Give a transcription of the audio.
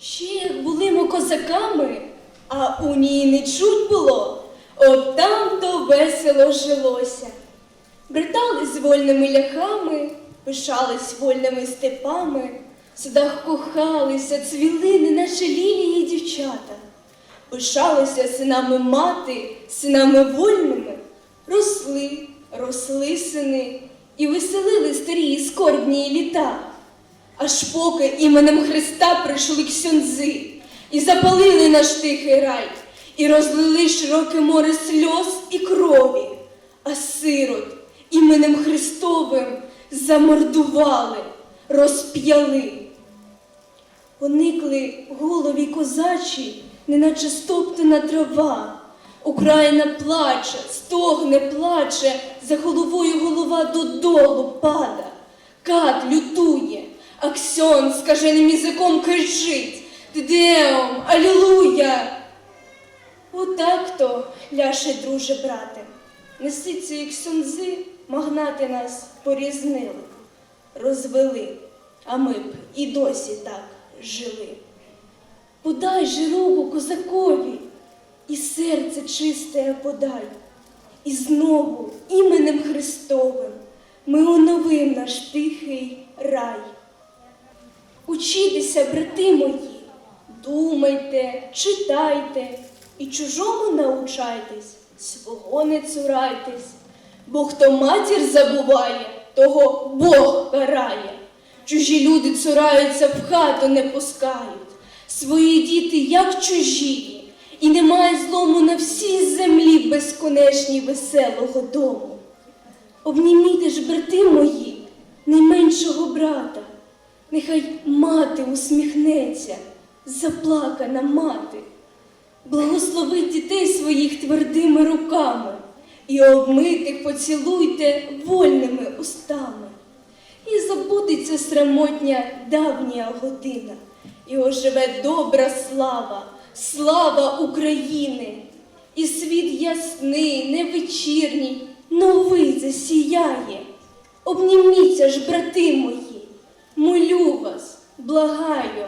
Ще як були ми козаками, а унії не чуть було, от там то весело жилося. Братали з вольними ляхами, пишались вольними степами, в садах кохалися, цвіли, неначе лілії дівчата. Пишалися синами мати, синами вольними, росли, росли сини і веселили старі і скорбні літа. Аж поки іменем Христа прийшли ксьонзи і запалили наш тихий рай, і розлили широке море сльоз і крові, а сирот іменем Христовим замордували, розп'яли. Поникли голові козачі, неначе стоптана трава. Україна плаче, стогне, плаче, за головою голова додолу пада. Кат лютує, а Ксьон скаженим язиком кричить Тедеум, Алілуя! Отак то, ляше, друже, брате, неси ці ксьонзи, магнати нас порізнили, розвели, а ми б і досі так жили. Подай же руку козакові, і серце чисте подай, і знову іменем Христовим ми оновим наш тихий рай. Учітеся, брати мої, думайте, читайте і чужому научайтесь, свого не цурайтесь, бо хто матір забуває, того Бог карає. Чужі люди цураються, в хату не пускають, свої діти, як чужі, і немає злому на всій землі безконечній веселого дому. Обніміте ж, брати мої, найменшого брата, нехай мати усміхнеться, заплакана мати. Благословить дітей своїх твердими руками і обмитих поцілуйте вольними устами. І забудеться срамотня давня година, і оживе добра слава, слава України, і світ ясний, невечірній, новий засіяє. Обніміться ж, брати мої, благаю,